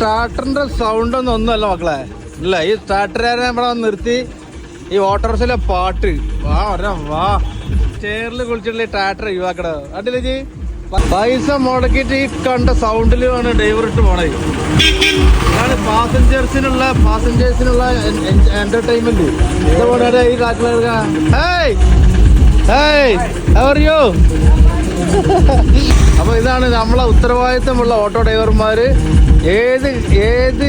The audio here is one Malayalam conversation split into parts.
ട്രാക്ടറിന്റെ സൗണ്ട് ഒന്നും ഒന്നുമല്ല മക്കളെ. ഇല്ല ഈ ട്രാക്ടറുകാരനെ വന്ന് നിർത്തി ഈ ഓട്ടോറിക്ഷയിലെ പാട്ട്. വാ ഒരാ വാ. ചേറിൽ കുളിച്ചിട്ടുള്ള ട്രാക്ടർ ഒഴിവാക്കട അടില്ലേ ജി പൈസ മുടക്കിയിട്ട് ഈ കണ്ട സൗണ്ടിലുമാണ് ഡ്രൈവർ ഇട്ട് പോണേ. ഇതാണ് പാസഞ്ചേഴ്സിനുള്ള പാസഞ്ചേഴ്സിനുള്ള എന്റർടൈൻമെന്റ് ഈ ട്രാക്ടർ ഹേയ് ഹേയ് you? അപ്പൊ ഇതാണ് നമ്മളെ ഉത്തരവാദിത്തമുള്ള ഓട്ടോ ഡ്രൈവർമാര്. ഏത് ഏത്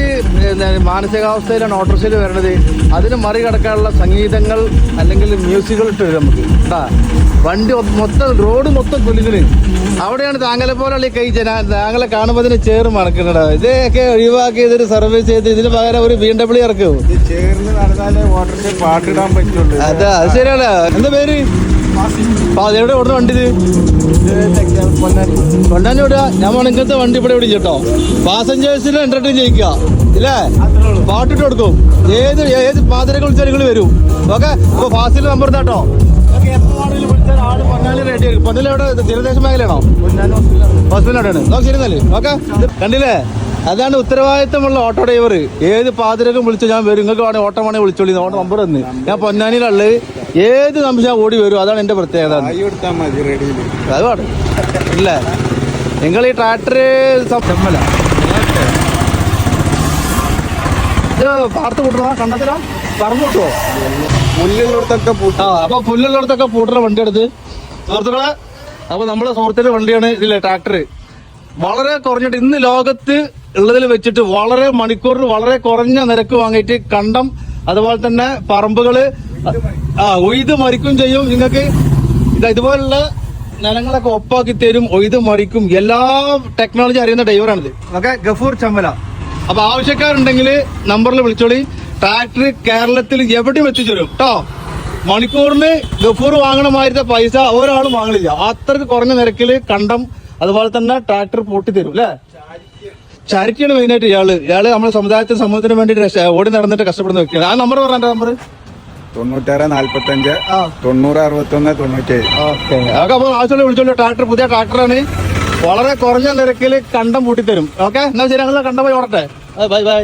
മാനസികാവസ്ഥയിലാണ് ഓട്ടോറിക്ഷയിൽ വരണത്? അതിന് മറികടക്കാനുള്ള സംഗീതങ്ങൾ അല്ലെങ്കിൽ മ്യൂസിക്കുകൾ ഇട്ട് വരും നമുക്ക്. കേട്ടാ വണ്ടി മൊത്തം റോഡ് മൊത്തം കുലുങ്ങിന് അവിടെയാണ് താങ്കളെ പോലുള്ള ഈ കൈ ജന താങ്കളെ കാണുമ്പോൾ അതിന് ചേർ മണക്കുന്നത് ഇതൊക്കെ ഒഴിവാക്കി ഇതൊരു സർവീസ് ചെയ്ത് ഇതിന് പകരം ഒരു ബി എം ഡബ്ല്യു ഇറക്കും. അതാ അത് ശരിയാണ് എന്താ പേര്? അതെവിടെ ഓടുന്ന വണ്ടി ഇത് കൊണ്ടാൻ വിടുക ഞാൻ വേണം വണ്ടി ഇവിടെ വിടില്ല കേട്ടോ. പാസഞ്ചേഴ്സിന് എന്റർടൈൻ ചെയ്യിക്കുക. ഇല്ലേ? പാട്ടിട്ട് കൊടുക്കും. ഏത് ഏത് പാതിരകൾ വിളിച്ചാൽ നിങ്ങൾ വരും. ഓക്കെ അപ്പൊ ഫാസിൽ നമ്പർ കേട്ടോ. റെഡി ആയിരിക്കും. പൊന്നിൽ എവിടെ? തീരദേശ മേഖലയാണോ? ഹോസ്പിറ്റലാണ് നോക്ക് ശരി എന്നാൽ ഓക്കെ കണ്ടില്ലേ? അതാണ് ഉത്തരവാദിത്തമുള്ള ഓട്ടോ ഡ്രൈവർ ഏത് പാതിരക്കും വിളിച്ചു ഞാൻ വരും. നിങ്ങൾക്ക് വേണമെങ്കിൽ ഓട്ടോ വേണമെങ്കിൽ വിളിച്ചോളി. ഓട്ടോ നമ്പർ തന്നെ. ഞാൻ പൊന്നാനിയിലുള്ളത് ഏത് നിമിഷം ഓടി വരും? അതാണ് എന്റെ പ്രത്യേകത. അത് പാടും ഇല്ല. നിങ്ങൾ ഈ ട്രാക്ടർ ചമ്മല. പാർത്ത് കൂട്ടണോ? കണ്ടത്തിലോ? ആ അപ്പൊ പുല്ലുള്ളിടത്തൊക്കെ പൂട്ടുന്ന വണ്ടി എടുത്ത് സുഹൃത്തുക്കളെ അപ്പൊ നമ്മളെ സുഹൃത്തിന്റെ വണ്ടിയാണ് ഇതിലെ ട്രാക്ടർ വളരെ കുറഞ്ഞിട്ട് ഇന്ന് ലോകത്ത് ഉള്ളതിൽ വെച്ചിട്ട് വളരെ മണിക്കൂറിൽ വളരെ കുറഞ്ഞ നിരക്ക് വാങ്ങിയിട്ട് കണ്ടം അതുപോലെ തന്നെ പറമ്പുകൾ ആ ഒയ്ത് മറിക്കും ചെയ്യും. നിങ്ങൾക്ക് ഇതാ ഇതുപോലുള്ള നിലങ്ങളൊക്കെ ഒപ്പാക്കി തരും ഒയ്ത് മറിക്കും. എല്ലാ ടെക്നോളജി അറിയുന്ന ഡ്രൈവറാണിത് ഓക്കെ ഗഫൂർ ചമ്മല. അപ്പൊ ആവശ്യക്കാരുണ്ടെങ്കിൽ നമ്പറിൽ വിളിച്ചോളി. ട്രാക്ടർ കേരളത്തിൽ എവിടെയും എത്തിച്ചു തരും. കേട്ടോ മണിക്കൂറിന് ഗഫൂർ വാങ്ങണ മാതിരത്തെ പൈസ ഒരാളും വാങ്ങണില്ല. അത്രയ്ക്ക് കുറഞ്ഞ നിരക്കിൽ കണ്ടം അതുപോലെ തന്നെ ട്രാക്ടർ പൊട്ടി തരും അല്ലേ? ചാരിറ്റിയാണ് മെയിനായിട്ട് ഇയാൾ. ഇയാൾ നമ്മുടെ സമുദായത്തിന് സമൂഹത്തിന് വേണ്ടി ഓടി നടന്നിട്ട് കഷ്ടപ്പെടുന്ന വ്യക്തിയാണ്. ആ നമ്പർ പറഞ്ഞ നമ്പർ തൊണ്ണൂറ്റാറ് നാല്പത്തഞ്ച്. തൊണ്ണൂറ് അറുപത്തൊന്ന് തൊണ്ണൂറ്റേഴ്. ഓക്കെ. അതൊക്കെ അപ്പോൾ ആവശ്യമുള്ള വിളിച്ചോളൂ ട്രാക്ടർ പുതിയ ട്രാക്ടറാണ് വളരെ കുറഞ്ഞ നിരക്കിൽ കണ്ടം കൂട്ടിത്തരും തരും ഓക്കെ? എന്നാ ശരി ഞങ്ങൾ കണ്ടം പോയി ഓടട്ടെ. Bye bye.